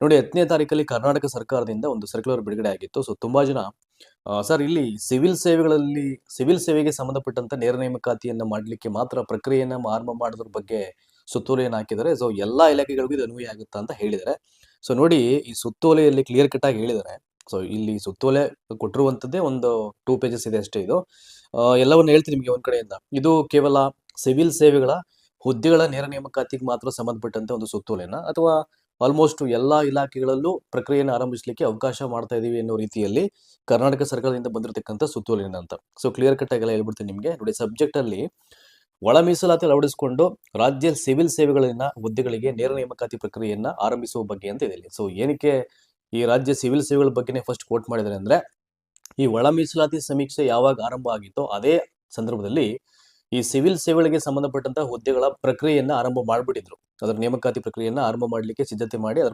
ನೋಡಿ, ಹತ್ತನೇ ತಾರೀಕಲ್ಲಿ ಕರ್ನಾಟಕ ಸರ್ಕಾರದಿಂದ ಒಂದು ಸರ್ಕ್ಯುಲರ್ ಬಿಡುಗಡೆ ಆಗಿತ್ತು. ಸೊ ತುಂಬಾ ಜನ ಸರ್ ಇಲ್ಲಿ ಸಿವಿಲ್ ಸೇವೆಗಳಲ್ಲಿ, ಸಿವಿಲ್ ಸೇವೆಗೆ ಸಂಬಂಧಪಟ್ಟಂತ ನೇರ ನೇಮಕಾತಿಯನ್ನ ಮಾಡಲಿಕ್ಕೆ ಮಾತ್ರ ಪ್ರಕ್ರಿಯೆಯನ್ನ ಆರಂಭ ಮಾಡೋದ್ರ ಬಗ್ಗೆ ಸುತ್ತೋಲೆಯನ್ನು ಹಾಕಿದ್ದಾರೆ. ಸೊ ಎಲ್ಲಾ ಇಲಾಖೆಗಳಿಗೂ ಇದು ಅನ್ವಯ ಆಗುತ್ತಾ ಅಂತ ಹೇಳಿದ್ದಾರೆ. ಸೊ ನೋಡಿ, ಈ ಸುತ್ತೋಲೆಯಲ್ಲಿ ಕ್ಲಿಯರ್ ಕಟ್ ಆಗಿ ಹೇಳಿದ್ದಾರೆ. ಸೊ ಇಲ್ಲಿ ಸುತ್ತೋಲೆ ಕೊಟ್ಟಿರುವಂತದ್ದೇ ಒಂದು ಟೂ ಪೇಜಸ್ ಇದೆ ಅಷ್ಟೇ ಇದು. ಎಲ್ಲವನ್ನು ಹೇಳ್ತೀನಿ ನಿಮಗೆ ಒಂದ್ ಕಡೆಯಿಂದ. ಇದು ಕೇವಲ ಸಿವಿಲ್ ಸೇವೆಗಳ ಹುದ್ದೆಗಳ ನೇರ ನೇಮಕಾತಿಗೆ ಮಾತ್ರ ಸಂಬಂಧಪಟ್ಟಂತೆ ಒಂದು ಸುತ್ತೋಲೆನ ಅಥವಾ ಆಲ್ಮೋಸ್ಟ್ ಎಲ್ಲಾ ಇಲಾಖೆಗಳಲ್ಲೂ ಪ್ರಕ್ರಿಯೆಯನ್ನು ಆರಂಭಿಸಲಿಕ್ಕೆ ಅವಕಾಶ ಮಾಡ್ತಾ ಇದ್ದೀವಿ ಅನ್ನೋ ರೀತಿಯಲ್ಲಿ ಕರ್ನಾಟಕ ಸರ್ಕಾರದಿಂದ ಬಂದಿರತಕ್ಕಂಥ ಸುತ್ತೋಲಿನ ಅಂತ. ಸೊ ಕ್ಲಿಯರ್ ಕಟ್ ಆಗಿ ಹೇಳ್ಬಿಡ್ತೀನಿ ನಿಮಗೆ. ನೋಡಿ ಸಬ್ಜೆಕ್ಟ್ ಅಲ್ಲಿ ಒಳ ಮೀಸಲಾತಿ ಅಳವಡಿಸಿಕೊಂಡು ರಾಜ್ಯ ಸಿವಿಲ್ ಸೇವೆಗಳನ್ನ ಹುದ್ದೆಗಳಿಗೆ ನೇರ ನೇಮಕಾತಿ ಪ್ರಕ್ರಿಯೆಯನ್ನ ಆರಂಭಿಸುವ ಬಗ್ಗೆ ಅಂತ ಇದೆ ಸೊ ಏನಕ್ಕೆ ಈ ರಾಜ್ಯ ಸಿವಿಲ್ ಸೇವೆಗಳ ಬಗ್ಗೆನೇ ಫಸ್ಟ್ ಕೋಟ್ ಮಾಡಿದ್ದಾರೆ ಅಂದ್ರೆ, ಈ ಒಳ ಮೀಸಲಾತಿ ಸಮೀಕ್ಷೆ ಯಾವಾಗ ಆರಂಭ ಆಗಿತ್ತೋ ಅದೇ ಸಂದರ್ಭದಲ್ಲಿ ಈ ಸಿವಿಲ್ ಸೇವೆಗಳಿಗೆ ಸಂಬಂಧಪಟ್ಟಂತಹ ಹುದ್ದೆಗಳ ಪ್ರಕ್ರಿಯೆಯನ್ನ ಆರಂಭ ಮಾಡಿಬಿಟ್ಟಿದ್ರು. ಅದರ ನೇಮಕಾತಿ ಪ್ರಕ್ರಿಯೆಯನ್ನು ಆರಂಭ ಮಾಡಲಿಕ್ಕೆ ಸಿದ್ಧತೆ ಮಾಡಿ ಅದರ